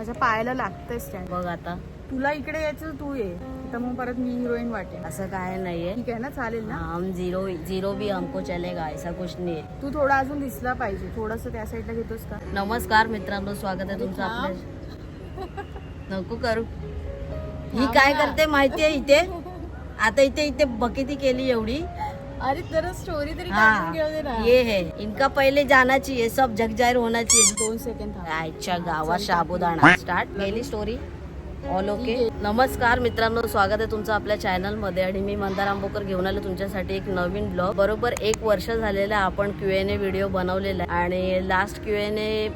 माझ्या पायाला लागतंय स्टँड बघ आता. तुला इकडे यायचं तू ये. तर मग परत मी हिरोईन वाटेन. असं काय नाहीये. ठीक आहे ना? चालेल ना? हम जीरो जीरो भी हमको चलेगा ऐसा कुछ नहीं. तू थोडा अजून दिसला पाहिजे. थोडस त्या साईडला घेतोस का? नमस्कार मित्रांनो स्वागत आहे तुमचं. आपल्या नको करू. ही काय करते माहितीये इथे? आता इथे इथे बकेती केली एवढी. अरे तर स्टोरी तरी हाँ. काढून घेऊ दे ना. ये है. इनका पहले जाना चाहिए सब जग जाहीर होना चाहिए दोन सेकंड थांब. आजच्या गावात शाबुदाणा. स्टार्ट गेली स्टोरी ऑल ओके नमस्कार मित्रांनो. स्वागत आहे तुमचं आपल्या चॅनलमध्ये आणि मी मंदार आंबोकर घेऊन आले तुमच्यासाठी एक नवीन ब्लॉग बरोबर एक वर्ष झालेलं आपण क्यू एन ए व्हिडिओ बनवलेला आहे. आणि लास्ट क्यू एन ए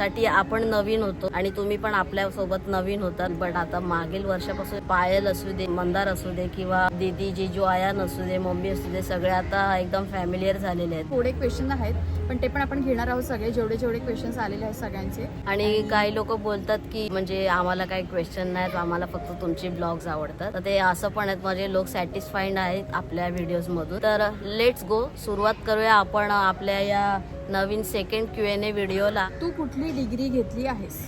साठी आपण नवीन होतो आणि तुम्ही पण आपल्यासोबत नवीन होतात. बट आता मागील वर्षापासून पायल असू दे मंदार असू दे किंवा दीदी जिजू आयान असू दे मम्मी असू दे सगळे आता एकदम फॅमिलियर झालेले आहेत. थोडे क्वेश्चन आहेत पण ते पण आपण घेणार आहोत सगळे. जेवढे जेवढे क्वेश्चन्स आलेले आहेत सगळ्यांचे. आणि काही लोक बोलतात की म्हणजे आम्हाला काही क्वेश्चन नाहीत आम्हाला फक्त तुमचे ब्लॉग्स आवडतात. तर ते असं पण आहेत म्हणजे लोक सॅटिस्फाईड आहेत आपल्या व्हिडिओज मधून. तर लेट्स गो सुरुवात करूया आपण आपल्या या नवीन सेकंड क्यू एन ए व्हिडिओला तू कुठली डिग्री घेतली आहेस?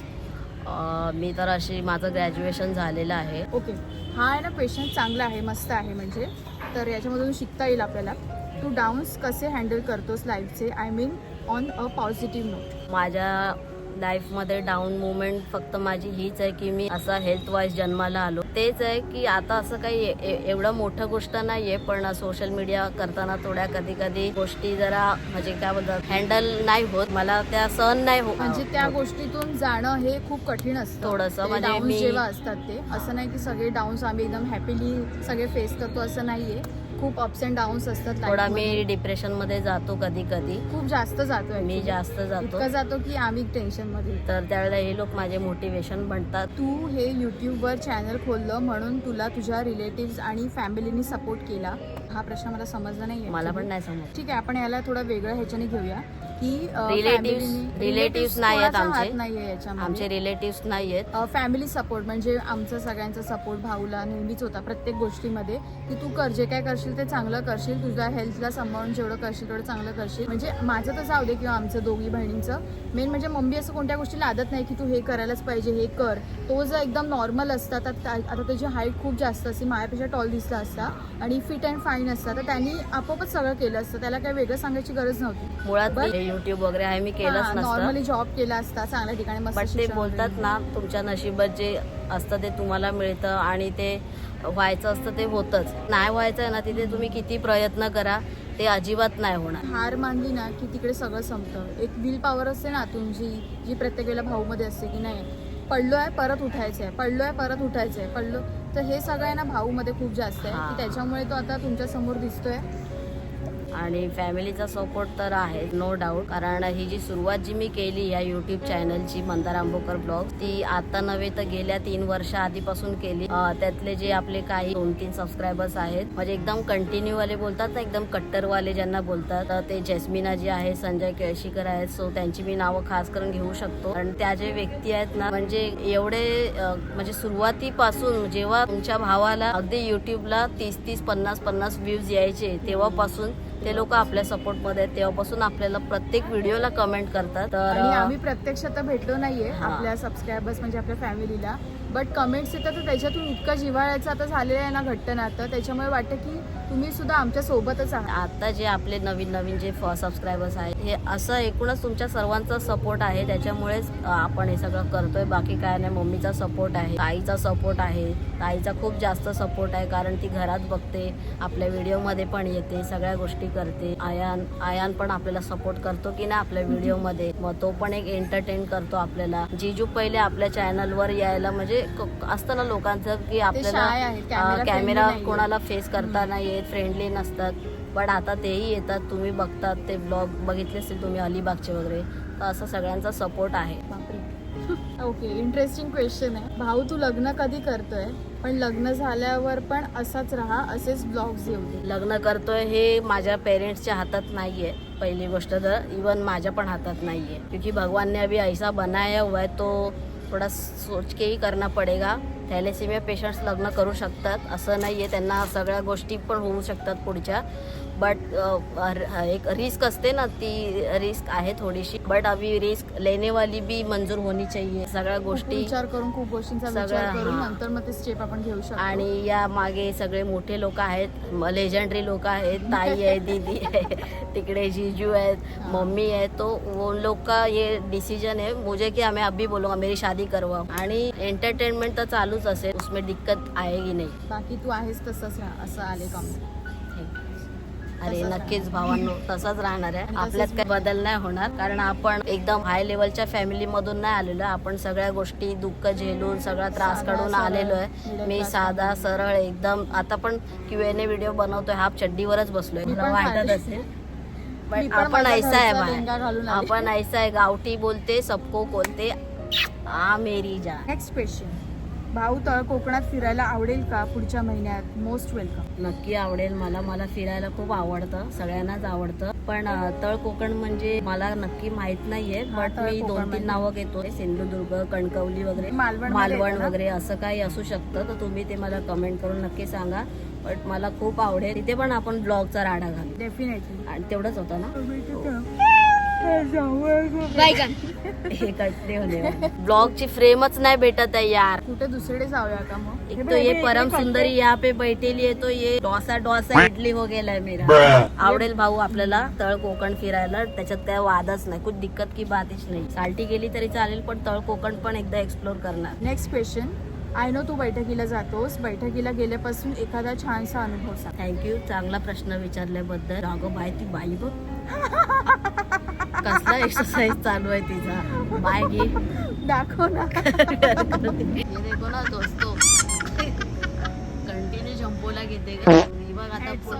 मी तर अशी माझं ग्रॅज्युएशन झालेलं आहे. ओके हा आहे ना क्वेश्चन चांगला आहे मस्त आहे म्हणजे. तर याच्यामधून शिकता येईल आपल्याला. तू डान्स कसे हँडल करतोस लाईफचे I mean on a positive note माझ्या लाईफमध्ये डाऊन मुवमेंट फक्त माझी हीच आहे की मी असा हेल्थ वाईज जन्माला आलो. तेच आहे की आता असं काही एवढं मोठं गोष्ट नाहीये पण सोशल मीडिया करताना थोड्या कधी कधी गोष्टी जरा म्हणजे काय बोलतात हँडल नाही होत. मला त्या सहन नाही हो म्हणजे त्या गोष्टीतून जाणं हे खूप कठीण असतं. थोडंसं. म्हणजे मी- जेव्हा असतात ते. असं नाही की सगळे डाऊन्स आम्ही एकदम हॅपीली सगळे फेस करतो असं नाहीये. खूप अप्स अँड डाऊन्स असतात थोडा. मी डिप्रेशनमध्ये जातो कधी कधी. खूप जास्त जातो मी. जास्त जातो. जातो की आम्ही टेन्शनमध्ये. तर त्यावेळेला हे लोक माझे मोटिवेशन बनतात. तू हे युट्यूबवर चॅनल खोललं म्हणून तुला तुझ्या रिलेटिव्ह आणि फॅमिलीनी सपोर्ट केला. हा प्रश्न मला समजला नाही मला पण नाही समजत ठीक आहे आपण याला थोडं वेगळं ह्याच्याने घेऊया. की relatives relatives नाही आहेत आमचे. आमचे रिलेटिव्ह नाहीयेत फॅमिली सपोर्ट म्हणजे आमचा सगळ्यांचा सपोर्ट भाऊला नेहमीच होता प्रत्येक गोष्टीमध्ये की तू कर जे काय करशील ते चांगलं करशील तुझ्या हेल्थला सांभाळून जेवढं करशील तेवढं चांगलं करशील. म्हणजे माझं जाऊ दे किंवा आमचं दोघी बहिणींचं. मेन म्हणजे मम्मी असं कोणत्या गोष्टीला आदत नाही की तू हे करायलाच पाहिजे हे कर. तो जर एकदम नॉर्मल असता तर आता त्याची हाईट खूप जास्त असते माझ्यापेक्षा टॉल दिसला असता आणि फिट अँड फाईन असता तर त्यांनी आपोआपच सगळं केलं असतं. त्याला काही वेगळं सांगायची गरज नव्हती. मुळात युट्यूब वगैरे आहे मी केलंच नसतं नॉर्मली जॉब केला असता चांगल्या ठिकाणी मस्त बट ते शिक्षण बोलतात. ना तुमच्या नशिबात जे असतं ते तुम्हाला मिळतं आणि ते व्हायचं असतं ते होतच नाही व्हायचं आहे ना तिथे तुम्ही किती प्रयत्न करा ते अजिबात नाही होणार हार मानली ना की तिकडे सगळं संपतं एक विल पॉवर असते ना तुमची जी प्रत्येक वेळेला भाऊमध्ये असते की नाही पडलो आहे परत उठायचं आहे पडलो आहे परत उठायचं आहे पडलो तर हे सगळं आहे ना भाऊमध्ये खूप जास्त आहे हा. की त्याच्यामुळे तो आता तुमच्यासमोर दिसतोय आणि फॅमिलीचा सपोर्ट तर आहे नो डाऊट कारण ही जी सुरुवात जी मी केली या युट्यूब चॅनलची मंदार आंबोकर ब्लॉग ती आता नव्हे तर गेल्या तीन वर्ष आधीपासून केली. त्यातले जे आपले काही दोन तीन सबस्क्रायबर्स आहेत म्हणजे एकदम कंटिन्यू वाले बोलतात ना एकदम कट्टरवाले ज्यांना बोलतात. ते जस्मिना जी आहे संजय केळशीकर आहेत सो त्यांची मी नावं खास करून घेऊ शकतो. आणि त्या जे व्यक्ती आहेत ना म्हणजे एवढे म्हणजे सुरुवातीपासून जेव्हा तुमच्या भावाला अगदी युट्यूबला तीस तीस पन्नास पन्नास व्ह्यूज यायचे तेव्हापासून ते लोक आपल्या सपोर्टमध्ये आहेत. तेव्हापासून आपल्याला प्रत्येक व्हिडिओला कमेंट करतात. तर आणि आम्ही प्रत्यक्ष तर भेटलो नाहीये. आपल्या सबस्क्रायबर्स म्हणजे आपल्या फॅमिलीला बट कमेंट्स येतात तर त्याच्यातून इतकं जिव्हाळ्याचं आता झालेलं आहे ना घट्ट नातं त्याच्यामुळे वाटतं की तुम्ही सुद्धा आमच्या सोबतच आहात. आता जे आपले नवीन नवीन जे सबस्क्रायबर्स आहेत हे असं एकूणच तुमच्या सर्वांचा सपोर्ट आहे. त्याच्यामुळेच आपण हे सगळं करतोय. बाकी काय नाही मम्मीचा सपोर्ट आहे ताईचा सपोर्ट आहे. ताईचा खूप जास्त सपोर्ट आहे कारण ती घरात बघते आपल्या व्हिडिओमध्ये पण येते सगळ्या गोष्टी करते. आयान आयान पण आपल्याला सपोर्ट करतो की नाही आपल्या व्हिडिओमध्ये मग तो पण एक एंटरटेन करतो आपल्याला. जिजू पहिले आपल्या चॅनलवर यायला म्हणजे असतं ना लोकांचं की आपल्याला कॅमेरा कोणाला फेस करता नाही फ्रेंडली नसतात. पण आता तेही येतात तुम्ही बघतात ते ब्लॉग बघितले असतील तुम्ही अलिबागचे वगैरे तर असं सगळ्यांचा सपोर्ट आहे. ओके इंटरेस्टिंग क्वेश्चन आहे. भाऊ तू लग्न कधी करतोय? पण लग्न झाल्यावर पण असाच राहा असेच ब्लॉग्स येऊ दे. लग्न करतोय हे माझ्या पेरेंट्सच्या हातात नाहीये पहिली गोष्ट तर. इवन माझ्या पण हातात नाहीये. क्योंकि भगवान ने अभी ऐसा बनाया हुआ है तो थोडा सोच के ही करना पडेगा. थॅलेसिमिया पेशंट्स लग्न करू शकतात असं नाही आहे त्यांना सगळ्या गोष्टी पण होऊ शकतात पुढच्या. बट एक रिस्क असते ना ती रिस्क आहे थोडीशी. बट अभी रिस्क लेने वाली भी मंजूर होनी चाहिए सगळ्या गोष्टी विचार करून खूप गोष्टींचा विचार करून. नंतर मग ते स्टेप आपण घेऊ शकतो. आणि या मागे सगळे मोठे लोक आहेत लेजंडरी लोक आहेत ताई आहे दीदी आहे तिकडे जीजू आहेत। मम्मी है तो वो लोग का ये डिसीजन है मुझे कि हमें अभी बोलूंगा मेरी शादी करवा. आणि एंटरटेनमेंट तर चालूच असेल. उसमें दिक्कत आएगी नहीं? बाकी तू आहेस तसंच राहा असं आले काम अरे नक्कीच भावांनो तसंच राहणार आहे. आपल्यात काही बदल नाही होणार कारण आपण एकदम हाय लेवलच्या फॅमिली मधून नाही आलेलो. आपण सगळ्या गोष्टी दुःख झेलून सगळा त्रास काढून आलेलो आहे. मी साधा. सरळ एकदम आता पण क्यूएनए व्हिडिओ बनवतोय. हाफ चड्डीवरच बसलोय. वाटत. असेल. आपण ऐसा आहे. आपण ऐसा आहे. गावठी बोलते सबको बोलते आ मेरी जा नेक्स्ट क्वेश्चन भाऊ तळ कोकणात फिरायला आवडेल का पुढच्या महिन्यात? मोस्ट वेलकम नक्की आवडेल मला. मला फिरायला खूप आवडतं. सगळ्यांनाच आवडतं. पण तळ कोकण म्हणजे मला नक्की माहीत नाहीये. बट मी दोन तीन म्हणजे? नावं घेतो सिंधुदुर्ग कणकवली वगैरे. मालवण मालवण वगैरे असं काही असू शकतं. तर तुम्ही ते मला कमेंट करून नक्की सांगा. बट मला खूप आवडेल. तिथे पण आपण ब्लॉगचा राडा घालू. डेफिनेटली आणि तेवढंच होतं ना? हे कटले होते ब्लॉगची फ्रेमच नाही भेटत आहे यार. कुठे दुसरीकडे जाऊया का मग? एक तो ये परम सुंदरी यहाँ पे बैठेली है तो ये डोसा डोसा इडली हो गेलाय मेरा. आवडेल भाऊ आपल्याला तळ कोकण फिरायला त्याच्यात काय वादच नाही. कुछ दिक्कत की बातच नाही. साल्टी गेली तरी चालेल पण तळ कोकण पण एकदा एक्सप्लोर करणार. नेक्स्ट क्वेश्चन आय नो तू बैठकीला जातोस. बैठकीला गेल्यापासून एखादा छानसा अनुभव सांग. थँक्यू चांगला प्रश्न विचारल्याबद्दल. अगं बाय ती बाई बघ. कसला एक्सरसाइज चालू आहे तिचा? बाय घे दाखव ना. देखो ना दोस्तो. कंटिन्यू जंपोला घेते का बघ आता पुढ-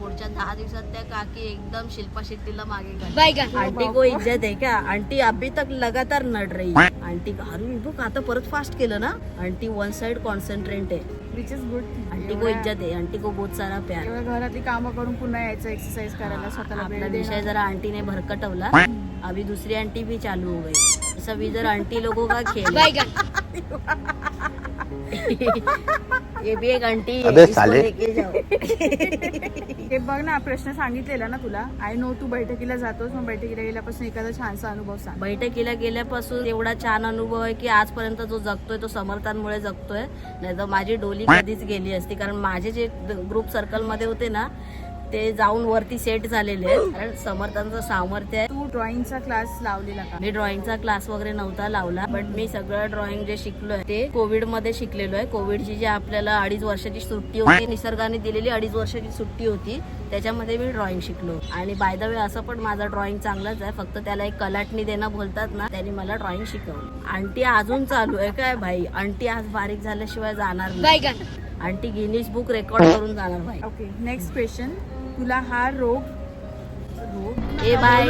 पुढच्या दहा दिवसात त्या काकी एकदम शिल्पा शेट्टीला मागे. आंटी को इज्जत है क्या? आंटी अभी तक लगातार नड रही. आंटी अरे बघ आता परत फास्ट केलं ना? आंटी वन साइड कॉन्सन्ट्रेट आहे. विच इज गुड आंटी को इज्जत है आंटी को बहुत सारा प्यार. घरातली कामं करून पुन्हा यायचं एक्सरसाइज करायला स्वतःला आपला विषय. जरा आंटी ने भरकटवला अभी दूसरी आंटी भी चालू हो गई। सब इधर आंटी लोगों का खेल है। ये भी एक आंटी है, अबे इसको साले। लेके जाओ। हे बघ ना प्रश्न सांगितलेला ना तुला. आय नो तू बैठकीला जातोस मग बैठकीला गेल्यापासून एखादा छानसा अनुभव सांग. बैठकीला गेल्यापासून एवढा छान अनुभव आहे की आजपर्यंत जो जगतोय तो समर्थांमुळे जगतोय. नाही तर माझी डोली कधीच गेली असती. कारण माझे जे ग्रुप सर्कलमध्ये होते ना ते जाऊन वरती सेट झालेले आहेत. कारण समर्थांचं सामर्थ्य आहे. तू ड्रॉइंगचा क्लास लावलेला का? मी ड्रॉइंगचा क्लास वगैरे नव्हता लावला बट मी सगळं ड्रॉइंग जे शिकलोय ते कोविडमध्ये शिकलेलो आहे. कोविडची जी आपल्याला अडीच वर्षाची सुट्टी होती निसर्गाने दिलेली अडीच वर्षाची सुट्टी होती त्याच्यामध्ये मी ड्रॉइंग शिकलो. आणि बाय द वे असं पण माझा ड्रॉइंग चांगलाच आहे. फक्त त्याला एक कलाटणी देणं बोलतात ना त्यांनी मला ड्रॉइंग शिकवलं. आंटी अजून चालू आहे. काय भाई? आंटी आज बारीक झाल्याशिवाय जाणार नाही. आंटी गिनीज बुक रेकॉर्ड करून जाणार भाई. ओके नेक्स्ट क्वेश्चन तुला हा रोग ए बाई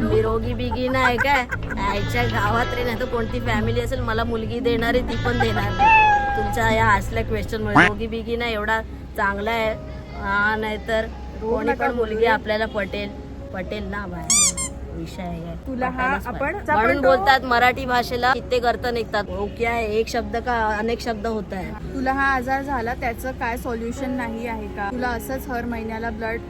निरोगी बिगी नाही काय? आईच्या गावात रे नाही तर कोणती फॅमिली असेल मला मुलगी देणारी ती पण देणार नाही. तुमच्या या असल्या क्वेश्चन मुळे. रोगी बिगी नाही एवढा चांगला आहे. हा नाहीतर कोणी पण मुलगी. आपल्याला पटेल. पटेल ना बाय विषय आहे. तुला हा आपण- म्हणून बोलतात मराठी भाषेला कित्येक अर्थ निघतात. हो क्या है एक शब्द का अनेक शब्द होता है तुला हा आजार झाला त्याचं काय सोल्युशन नाही आहे का? तुला असंच हर महिन्याला ब्लड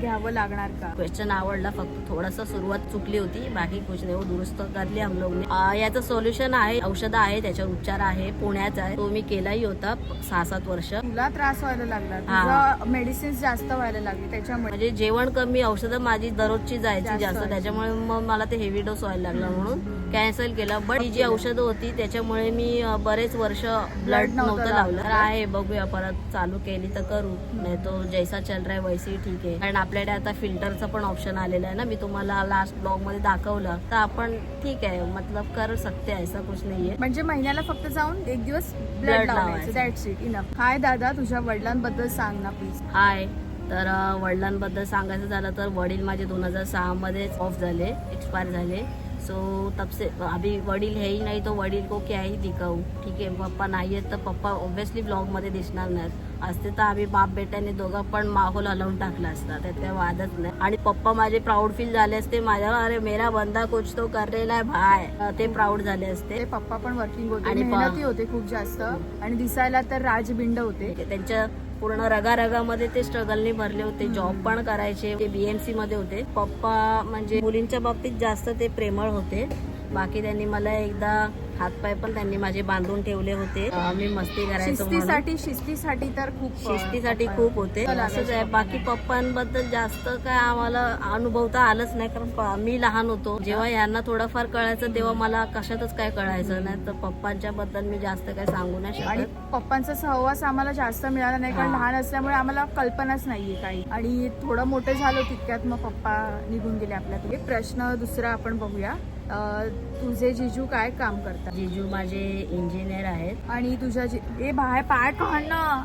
घ्यावं लागणार का? क्वेश्चन आवडला फक्त थोडस सुरुवात चुकली होती. बाकी कुछ नाही वो दुरुस्त करली हम लोग ने. अं, याचं सोल्युशन आहे औषध आहे त्याच्यावर उपचार आहे पुण्याचा आहे. तो मी केलाही होता सहा सात वर्ष. तुला त्रास व्हायला लागला. हा. तुझा मेडिसिन जास्त व्हायला लागली त्याच्यामुळे. म्हणजे जेवण कमी औषधं माझी दररोजची जायची जास्त. त्याच्यामुळे मग मला ते हेवी डोस व्हायला लागला म्हणून कॅन्सल केलं. बट ही जी औषधं होती त्याच्यामुळे मी बरेच वर्ष ब्लड नव्हतं लावलं. तर आहे बघूया परत चालू केली तर करू. नाही तो जैसा चल रहा है वैसे ठीक आहे. कारण आपल्याकडे आता फिल्टरचं पण ऑप्शन आलेलं आहे ना. मी तुम्हाला लास्ट ब्लॉगमध्ये दाखवलं. तर आपण ठीक आहे मतलब कर सकते ऐसा कुछ नाहीये. म्हणजे महिन्याला फक्त जाऊन एक दिवस ब्लड लावायचं. लावायचं. दॅट्स इट इनफ हाय दादा. तुझ्या वडिलांबद्दल सांग ना प्लीज हाय तर वडिलांबद्दल सांगायचं झालं तर वडील माझे दोन हजार सहा मध्ये ऑफ झाले एक्सपायर झाले. सो तब से अभी वडील हेही नाही तो वडील को क्या ही दिखाऊ? ठीक आहे पप्पा नाही आहेत तर पप्पा ऑब्व्हियसली ब्लॉगमध्ये दिसणार नाहीत. असते तर आम्ही बाप बेट्याने दोघं पण माहोल हलवून टाकला असता त्यात काय वादच नाही. आणि पप्पा माझे प्राऊड फील झाले असते माझ्या अरे मेरा बंदा कुछ तो करलेला आहे भाय ते प्राऊड झाले असते. पप्पा पण वर्किंग होते आणि होते खूप जास्त. आणि दिसायला तर राजबिंड होते. त्यांच्या पूर्ण रगारगामध्ये ते स्ट्रगलने भरले होते. जॉब पण करायचे. ते बीएमसी मध्ये होते. पप्पा म्हणजे मुलींच्या बाबतीत जास्त ते प्रेमळ होते. बाकी त्यांनी मला एकदा हातपाय पण त्यांनी माझे बांधून ठेवले होते. मी मस्ती करायचो. शिस्तीसाठी शिस्तीसाठी तर खूप शिस्तीसाठी खूप होते. असंच आहे. बाकी पप्पांबद्दल जास्त काय आम्हाला अनुभवता आलंच नाही. कारण मी लहान होतो. जेव्हा यांना थोडंफार कळायचं तेव्हा मला कशातच काय कळायचं नाही. तर पप्पांच्या बद्दल मी जास्त काय सांगू नाही आणि पप्पांचा सहवास आम्हाला जास्त मिळाला नाही. कारण. लहान असल्यामुळे आम्हाला कल्पनाच नाहीये काही. आणि थोडं मोठं झालो तितक्यात मग पप्पा निघून गेले आपल्याकडे. प्रश्न दुसरा आपण बघूया. तुझे जिजू काय काम करतात? जिजू माझे इंजिनियर आहेत. आणि तुझ्या जि ए बाहेर पाय काढणं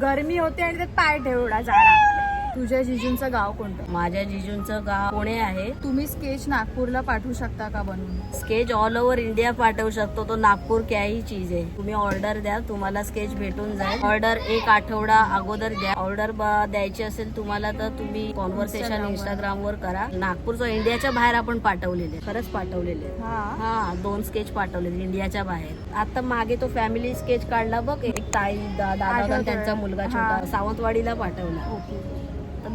गरमी होते आणि त्यात पाय ठेवडा जाडा तुझ्या जिजूंचं गाव कोणतं? माझ्या जिजूंचं गाव पुणे आहे. तुम्ही स्केच नागपूरला पाठवू शकता का बनवून? स्केच ऑल ओव्हर इंडिया पाठवू शकतो. तो नागपूर क्याही चीज आहे. तुम्ही ऑर्डर द्या तुम्हाला स्केच भेटून जाईल. ऑर्डर एक आठवडा अगोदर द्या. ऑर्डर द्यायची असेल तुम्हाला तर तुम्ही कॉन्व्हर्सेशन. इंस्टाग्राम वर. करा. नागपूरचं इंडियाच्या बाहेर आपण पाठवलेले. खरंच पाठवलेले. हा. दोन स्केच पाठवले इंडियाच्या बाहेर. आता मागे तो फॅमिली स्केच काढला बघ. एक ताई दादा. त्यांचा मुलगा. छोटा सावंतवाडीला पाठवला.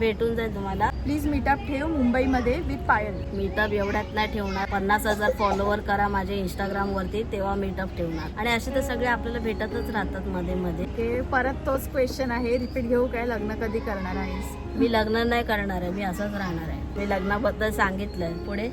भेटून जाईल तुम्हाला. प्लीज मीटअप ठेव मुंबईमध्ये विथ पायल. मीटअप एवढ्यात नाही ठेवणार. पन्नास हजार फॉलोवर करा माझ्या इंस्टाग्राम वरती तेव्हा मीटअप ठेवणार. आणि असे तर सगळे आपल्याला भेटतच राहतात मध्ये मध्ये. ओके परत तोच क्वेश्चन आहे. रिपीट घेऊ काय? लग्न कधी करणार आहेस? मी लग्न नाही करणार आहे. मी असंच राहणार आहे. मी लग्नाबद्दल सांगितलंय. पुढे?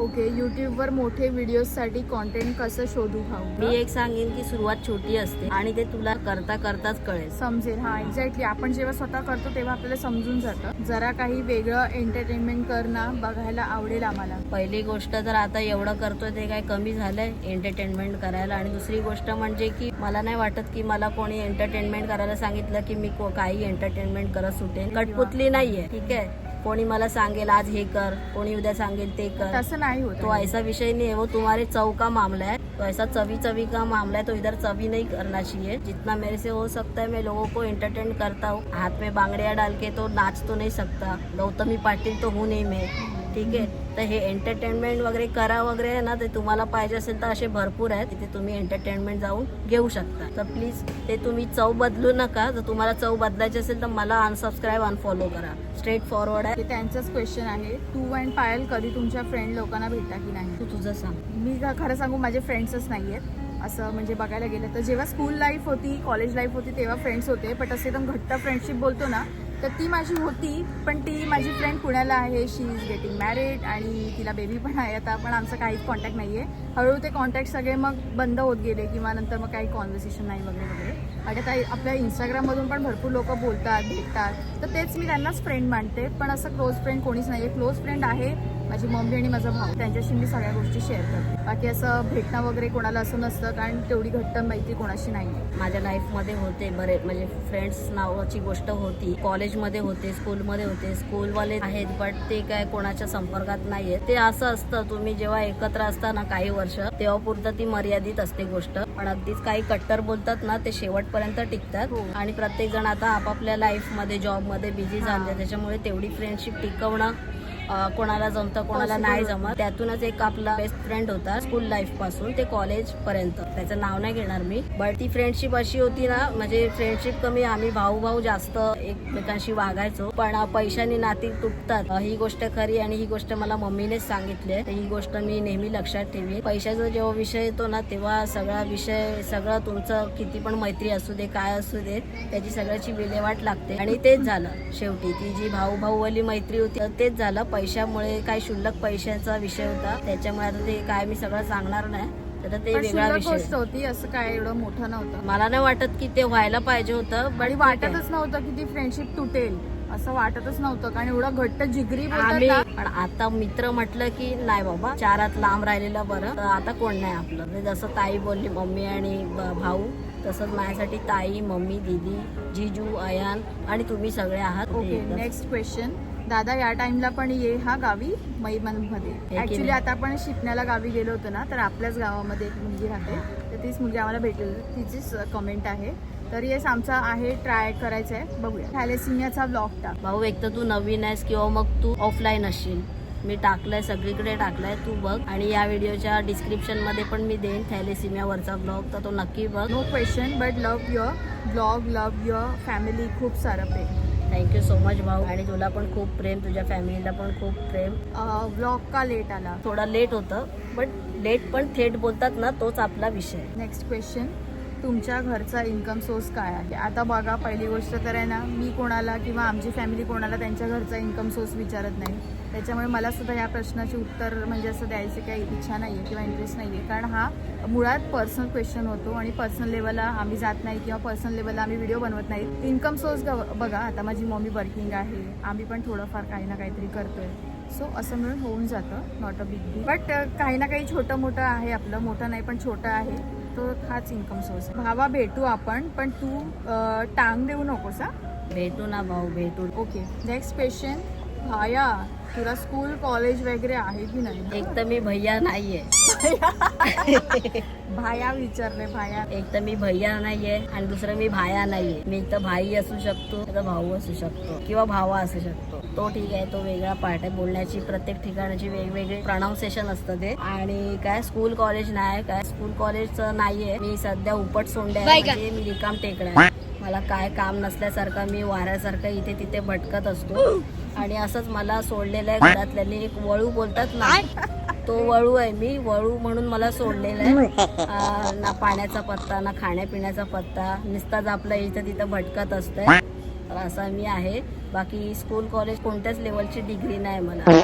ओके यूट्यूबवर मोठे व्हिडिओसाठी कॉन्टेंट कसं शोधू मी भाऊ एक सांगेन की सुरुवात छोटी असते आणि ते तुला करता करताच कळेल. समजेल हा एक्झॅक्टली आपण जेव्हा स्वतः करतो तेव्हा आपल्याला समजून जातं. जरा काही वेगळं एंटरटेनमेंट करणं बघायला आवडेल आम्हाला. पहिली गोष्ट तर आता एवढं करतोय ते काय कमी झालंय एंटरटेनमेंट करायला. आणि दुसरी गोष्ट म्हणजे की मला नाही वाटत की मला कोणी एंटरटेनमेंट करायला सांगितलं की मी को- काही एंटरटेनमेंट करत सुटेन. कटपुतली नाहीये ठीक आहे? कोणी मला सांगेल आज हे कर कोणी उद्या सांगेल ते कर. तसं नाही होत तो ऐसा विषय नहीं है वो तुम्हारे चव का मामला है? तो ऐसा चवी चवी का मामला है तो इधर चवी नहीं करना चाहिए। जितना मेरे से हो सकता है मैं लोगों को एंटरटेन करता हूँ। हाथ में बांगड़िया डाल के तो नाच तो नहीं सकता। गौतमी पाटील तो हूँ नहीं मैं ठीक आहे तर हे एंटरटेनमेंट वगैरे करा वगैरे आहे ना ते तुम्हाला पाहिजे असेल तर असे भरपूर आहेत. तिथे तुम्ही एंटरटेनमेंट जाऊन घेऊ शकता. तर प्लीज ते तुम्ही चव बदलू नका. जर तुम्हाला चव बदलायची असेल तर मला अनसबस्क्राईब अनफॉलो करा. स्ट्रेट फॉरवर्ड आहे. त्यांचंच क्वेश्चन आहे. तू अँड पायल कधी तुमच्या फ्रेंड लोकांना भेटता की नाही? तू तुझं सांग. मी का- खरं सांगू माझे फ्रेंड्सच नाही आहेत असं म्हणजे बघायला गेलं तर जेव्हा स्कूल लाईफ होती कॉलेज लाईफ होती तेव्हा फ्रेंड्स होते. बट असे एकदम घट्ट फ्रेंडशिप बोलतो ना तर ती माझी होती पण ती माझी फ्रेंड पुण्याला आहे. शी इज गेटिंग मॅरिड आणि तिला बेबी पण आहे. आता पण आमचं काहीच कॉन्टॅक्ट नाही आहे हळूहळू ते कॉन्टॅक्ट सगळे मग बंद होत गेले किंवा नंतर मग काही कॉन्व्हर्सेशन नाही वगैरे वगैरे. आणि आता आपल्या इंस्टाग्राममधून पण भरपूर लोक बोलतात भेटतात. तर तेच मी त्यांनाच फ्रेंड मानते. पण असं क्लोज फ्रेंड कोणीच नाही आहे क्लोज फ्रेंड आहे माझी मम्मी आणि माझा भाऊ त्यांच्याशी मी सगळ्या गोष्टी शेअर करते. बाकी असं भेटणं वगैरे कोणाला असं नसतं कारण तेवढी घट्ट मैत्री कोणाशी नाही आहे माझ्या लाईफमध्ये होते बरे म्हणजे फ्रेंड्स नावाची गोष्ट होती. कॉलेजमध्ये होते स्कूलमध्ये होते. स्कूलवाले आहेत बट ते काय कोणाच्या संपर्कात नाहीये. ते असं असतं तुम्ही जेव्हा एकत्र असता ना काही वर्ष तेव्हा पुरतं ती मर्यादित असते गोष्ट. पण अगदीच काही कट्टर बोलतात ना ते शेवटपर्यंत टिकतात. हो. आणि प्रत्येक जण आता आपापल्या लाईफमध्ये जॉबमध्ये बिझी. झाले त्याच्यामुळे तेवढी फ्रेंडशिप टिकवणं कोणाला जमतं कोणाला नाही जमत. त्यातूनच एक आपला बेस्ट फ्रेंड होता स्कूल लाईफपासून ते कॉलेज पर्यंत. त्याचं नाव नाही घेणार मी. बट ती फ्रेंडशिप अशी होती ना म्हणजे फ्रेंडशिप कमी आम्ही भाऊ भाऊ जास्त एकमेकांशी वागायचो. पण पैशाने नाती तुटतात. ही गोष्ट खरी आणि ही गोष्ट मला मम्मीनेच सांगितली आहे. ही गोष्ट मी नेहमी लक्षात ठेवी पैशाचा जेव्हा विषय येतो ना तेव्हा सगळा विषय सगळं तुमचं किती पण मैत्री असू दे काय असू दे त्याची सगळ्याची विल्हेवाट लागते. आणि तेच झालं शेवटी. ती जी भाऊ भाऊवाली मैत्री होती तेच झालं. पैशामुळे काय शुल्लक पैशाचा विषय होता. त्याच्यामुळे आता ते काय मी सगळं सांगणार नाही. तर ते वेगळा विषय. होती असं काय एवढं मोठं नव्हतं. मला नाही वाटत की ते व्हायला पाहिजे होतं आणि वाटतच नव्हतं की ती फ्रेंडशिप तुटेल असं वाटतच नव्हतं कारण एवढं घट्ट जिगरी आम्ही ना. पण आता मित्र म्हटलं की नाही बाबा चारात लांब राहिलेलं बरं तर आता कोण नाही आपलं? म्हणजे जसं ताई बोलली मम्मी आणि ब- भाऊ तसंच माझ्यासाठी ताई मम्मी दीदी जिजू अयान आणि तुम्ही सगळे आहात. ओके. नेक्स्ट क्वेश्चन दादा या टाइमला पण ये हा गावी मैमनमध्ये. ऍक्च्युली? आता आपण शिकण्याला गावी गेलो होतो ना तर आपल्याच गावामध्ये एक मुलगी राहते. तर तीच मुलगी आम्हाला भेटेल तिचीच कमेंट आहे. तर येस आमचा आहे ट्राय करायचं आहे. बघूया. थॅलेसिमियाचा ब्लॉग टाक. भाऊ एक तर तू नवीन आहेस किंवा मग तू ऑफलाईन असशील मी टाकलंय सगळीकडे टाकलाय तू बघ. आणि या व्हिडिओच्या डिस्क्रिप्शनमध्ये पण मी देईन थॅलेसिमियावरचा ब्लॉग तर तो नक्की बघ. No question but love your blog love your family खूप सारं प्रेम. थँक्यू सो मच भाऊ. आणि तुला पण खूप प्रेम तुझ्या फॅमिलीला पण खूप प्रेम. ब्लॉग का लेट आला? थोडा लेट होतं बट लेट पण थेट बोलतात ना तोच आपला विषय. नेक्स्ट क्वेश्चन तुमच्या घरचा इन्कम सोर्स काय आहे? आता बघा पहिली गोष्ट तर आहे ना मी कोणाला किंवा आमची फॅमिली कोणाला त्यांच्या घरचा इन्कम सोर्स विचारत नाही. त्याच्यामुळे मला सुद्धा या प्रश्नाचे उत्तर म्हणजे असं द्यायची काही इच्छा नाही आहे किंवा इंटरेस्ट नाही आहे कारण हा मुळात पर्सनल क्वेश्चन होतो आणि पर्सनल लेवलला आम्ही जात नाही किंवा पर्सनल लेवलला आम्ही व्हिडिओ बनवत नाही. इन्कम सोर्स बघा आता माझी मम्मी वर्किंग आहे. आम्ही पण थोडंफार काही ना काहीतरी करतोय. सो असं मिळून होऊन जातं. नॉट अ बिग बट काही ना काही छोटं मोठं आहे आपलं. मोठं नाही पण छोटं आहे. तो हाच इन्कम सोर्स आहे. भावा भेटू आपण पण तू अं, टांग देऊ नकोस हा? भेटू ना भाऊ भेटू. ओके नेक्स्ट क्वेश्चन भाया तुला स्कूल कॉलेज वगैरे आहे की नाही? एक तर मी भैया नाहीये. भाया? विचारले भाया. एक तर मी भैया नाहीये आणि दुसरं मी भाया नाहीये. मी तर भाई असू शकतो तर भाऊ असू शकतो किंवा भावा असू शकतो. तो ठीक आहे तो वेगळा पार्ट आहे. बोलण्याची प्रत्येक ठिकाणाची वेगवेगळे प्रोनाऊन्सिएशन असतं ते. आणि काय स्कूल कॉलेज नाही काय स्कूल कॉलेजचं नाहीये. मी सध्या उपट सोंडे आहे. म्हणजे मी रिकाम टेकडा आहे. मला काय काम नसल्यासारखं मी वाऱ्यासारखं इथे तिथे भटकत असतो. आणि असंच मला सोडलेलं आहे घरातल्याने एक वळू बोलतात ना तो वळू आहे मी वळू म्हणून मला सोडलेला आहे. ना पाण्याचा पत्ता ना खाण्यापिण्याचा पत्ता नुसताच आपलं इथं तिथं भटकत असतंय. तर असा मी आहे. बाकी स्कूल कॉलेज कोणत्याच लेवलची डिग्री नाही मला.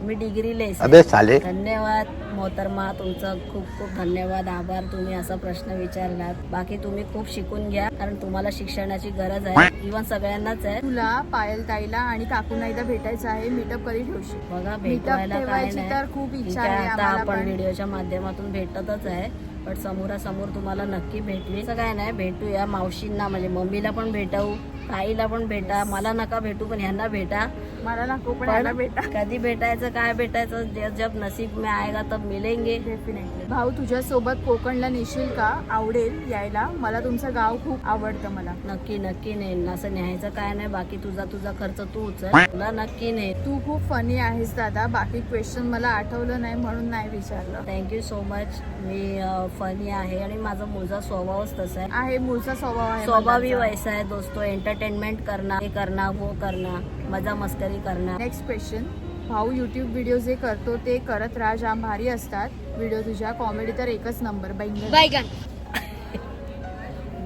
मी डिग्री लेस अबे साले. धन्यवाद मोहतरमा. तुमचं खूप खूप धन्यवाद आभार. तुम्ही असा प्रश्न विचारलात. बाकी तुम्ही खूप शिकून घ्या कारण तुम्हाला शिक्षणाची गरज आहे. इव्हन सगळ्यांनाच आहे. तुला पायल ताईला आणि काकूंना एकदा भेटायचं आहे मीटअप कधी ठेवशील बघा Meetup भेटवायला काय ठेवायची नाही. तर खूप ठीक इच्छा आहे, आहे आता आम्हाला आपण पण. व्हिडिओच्या माध्यमातून भेटतच आहे. पण समोरासमोर तुम्हाला नक्की भेटली. असं काय नाही भेटूया मावशींना म्हणजे मम्मीला पण भेटवू. ताईला पण भेटा मला नका भेटू पण ह्यांना भेटा. मला नको पण भेटा. कधी भेटायचं काय भेटायचं जब नसीब में आएगा तब मिलेंगे. डेफिनेटली भाऊ तुझ्या सोबत कोकणला नेशील का? आवडेल यायला. मला तुमचं गाव खूप आवडतं मला. नक्की नक्की नेईन. असं न्यायचं काय नाही. बाकी तुझा तुझा खर्च तू उचल तुला नक्की नेईन. तू खूप फनी आहेस दादा. बाकी क्वेश्चन मला आठवलं नाही म्हणून नाही विचारलं. थँक्यू सो मच मी फनी आहे आणि माझा मुलगा स्वभावच तसा आहे. आहे मूळचा स्वभाव आहे स्वभाव ही वैसा है दोस्तों एंटरटेनमेंट करना हे करना वो करना मजा मस्करी करना नेक्स्ट क्वेश्चन भाऊ युट्यूब व्हिडिओ जे करतो ते करत राहा जाम भारी असतात. व्हिडिओ तुझ्या कॉमेडी तर एकच नंबर बैंगन बैगन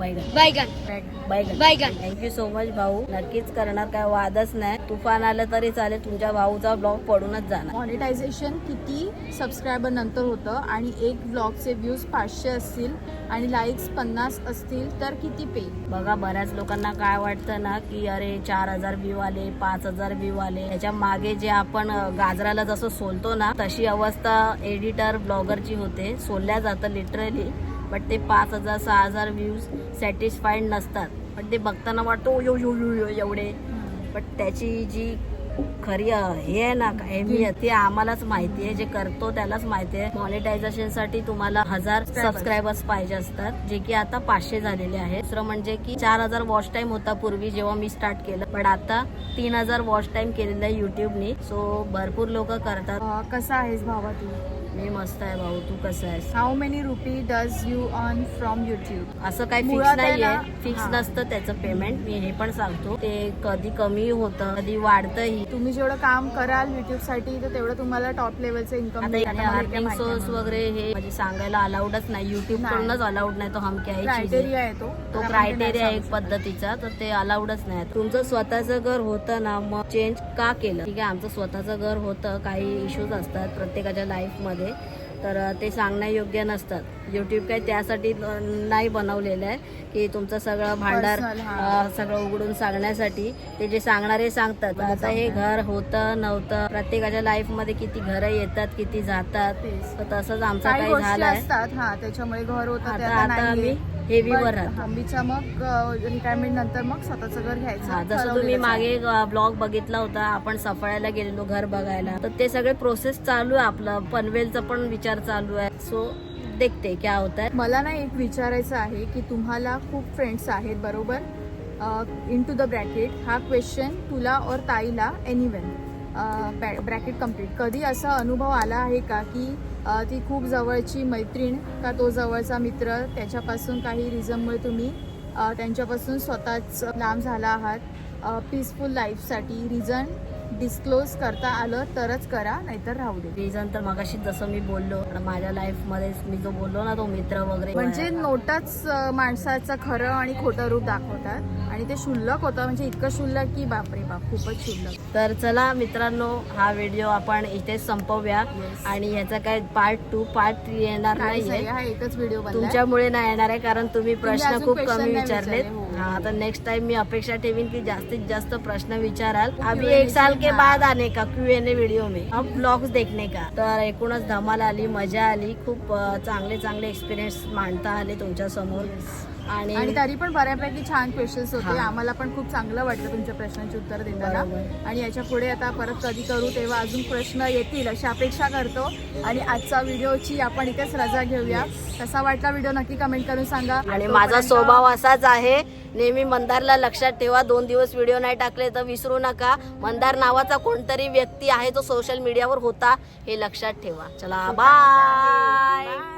बैगन. बैगन. थँक्यू सो मच भाऊ. नक्कीच करणार काय वादच नाही. तुफान आलं तरी चालेल. तुमच्या भाऊचा ब्लॉग पडूनच जाणार. मॉनिटायझेशन किती सबस्क्रायबर नंतर होतं आणि एक ब्लॉगचे व्ह्यूज पाचशे असतील आणि लाईक्स पन्नास असतील तर किती पे बघा बऱ्याच लोकांना काय वाटतं ना की अरे चार हजार व्ह्यू आले पाच हजार व्ह्यू आले. त्याच्यामागे जे आपण गाजराला जसं सोलतो ना तशी अवस्था एडिटर ब्लॉगरची होते. सोलल्या जातं लिटरली बट ते पाच हजार सहा हजार व्ह्यूज सॅटिस्फाईड नसतात. पण ते बघताना वाटतो यो यो यो यो एवढे. बट त्याची जी खरी हे आहे ना अहमियत ती आम्हालाच माहिती आहे. जे करतो त्यालाच माहिती आहे. मॉनिटायझेशनसाठी तुम्हाला हजार. सबस्क्रायबर्स पाहिजे असतात जे की आता पाचशे झालेले आहेत. दुसरं म्हणजे की चार हजार वॉच टाइम होता पूर्वी जेव्हा मी स्टार्ट केलं. पण आता तीन हजार वॉच टाइम केलेला आहे युट्यूबनी सो भरपूर लोक करतात. कसा आहेस भावा तू? मी मस्त आहे भाऊ तू कसं आहेस? How many rupee does you earn from YouTube असं काही फिक्स मुळात आहे नाहीये ना, फिक्स हा. नसतं त्याचं पेमेंट मी हे पण सांगतो. ते कधी कमी होतं कधी वाढतंही. तुम्ही जेवढं काम कराल युट्यूबसाठी तर तेवढं तुम्हाला टॉप लेवलचं इन्कम आता इथे अर्निंग सोर्स वगैरे हे म्हणजे सांगायला अलाउडच नाही. युट्यूब नाही. कडूनच अलाउड नाही तो हम क्या ही चीज. क्रायटेरिया आहे. तो. तो तर आपण ते क्रायटेरिया एक शकत. पद्धतीचा तर ते अलाउडच नाही. तुमचं स्वतःचं घर होतं ना मग चेंज का केलं? ठीक आहे आमचं स्वतःचं घर होतं काही इश्यूज असतात प्रत्येकाच्या लाईफमध्ये तर ते सांगण्यायोग्य नसतात. युट्यूब काय त्यासाठी नाही बनवलेलं आहे की तुमचं सगळं भांडार सगळं उघडून सांगण्यासाठी ते जे सांगणारे सांगतात. आता हे घर होतं नव्हतं. प्रत्येकाच्या लाईफमध्ये किती घरं येतात किती जातात. तर तसंच आमचं काही हा. त्याच्यामुळे घर होतं ते आता. आम्ही राहतो हंबीच्या मग रिटायरमेंट नंतर मग स्वतःचं घर घ्यायचं. हा जसं तुम्ही. मागे ब्लॉग बघितला होता आपण सफाळ्याला गेलेलो घर बघायला. तर ते सगळे प्रोसेस चालू आहे आपलं. पनवेलचा पण विचार चालू आहे. सो देखते क्या होत आहे मला ना एक विचारायचं आहे की तुम्हाला खूप फ्रेंड्स आहेत बरोबर? इन टू द ब्रॅकेट हा क्वेश्चन तुला और ताईला एनिवन ब्रॅकेट कंप्लीट कधी असा अनुभव आला आहे का की ती खूप जवळची मैत्रीण का तो जवळचा मित्र त्याच्यापासून काही रिझनमुळे तुम्ही त्यांच्यापासून स्वतःच लांब झाला आहात? पीसफुल लाईफसाठी रिझन डिस्क्लोज करता आलं तरच करा नाहीतर राहू दे. रिझन तर मगाशी जसं मी बोललो माझ्या लाईफमध्ये मी जो बोललो ना तो मित्र वगैरे म्हणजे नोटच माणसाचं खरं आणि खोटं रूप दाखवतात आणि ते शुल्लक होतं. म्हणजे इतकं शुल्लक की बापरे बाप खूपच शुल्लक. तर चला मित्रांनो हा व्हिडिओ आपण इथेच संपवूया. आणि ह्याचा काय पार्ट टू पार्ट थ्री येणार नाही, हा एकच व्हिडिओ तुमच्यामुळे नाही येणार आहे कारण तुम्ही प्रश्न खूप कमी विचारलेत. तर नेक्स्ट टाइम मी अपेक्षा ठेवीन की जास्तीत जास्त प्रश्न विचाराल. अभी एक साल के. बाद आने का क्यू एन ए व्हिडिओ में? अब ब्लॉग्स देखने का. तर एकूणच धमाल आली मजा आली. खूप चांगले चांगले एक्सपिरियन्स मांडता आले तुमच्यासमोर. आणि तरी पण बऱ्यापैकी छान क्वेश्चन्स होते. आम्हाला पण खूप चांगलं वाटलं तुमच्या प्रश्नांची उत्तर देताना. आणि याच्यापुढे आता परत कधी करू तेव्हा अजून प्रश्न येतील अशी अपेक्षा करतो. आणि आजचा व्हिडिओची आपण इथेच रजा घेऊया. कसा वाटला व्हिडिओ नक्की कमेंट करून सांगा. आणि माझा स्वभाव असाच आहे. नेहमी मंदारला लक्षात ठेवा. दोन दिवस व्हिडिओ नाही टाकले तर विसरू नका. मंदार नावाचा कोणतरी व्यक्ती आहे तो सोशल मीडियावर होता हे लक्षात ठेवा. चला बाय.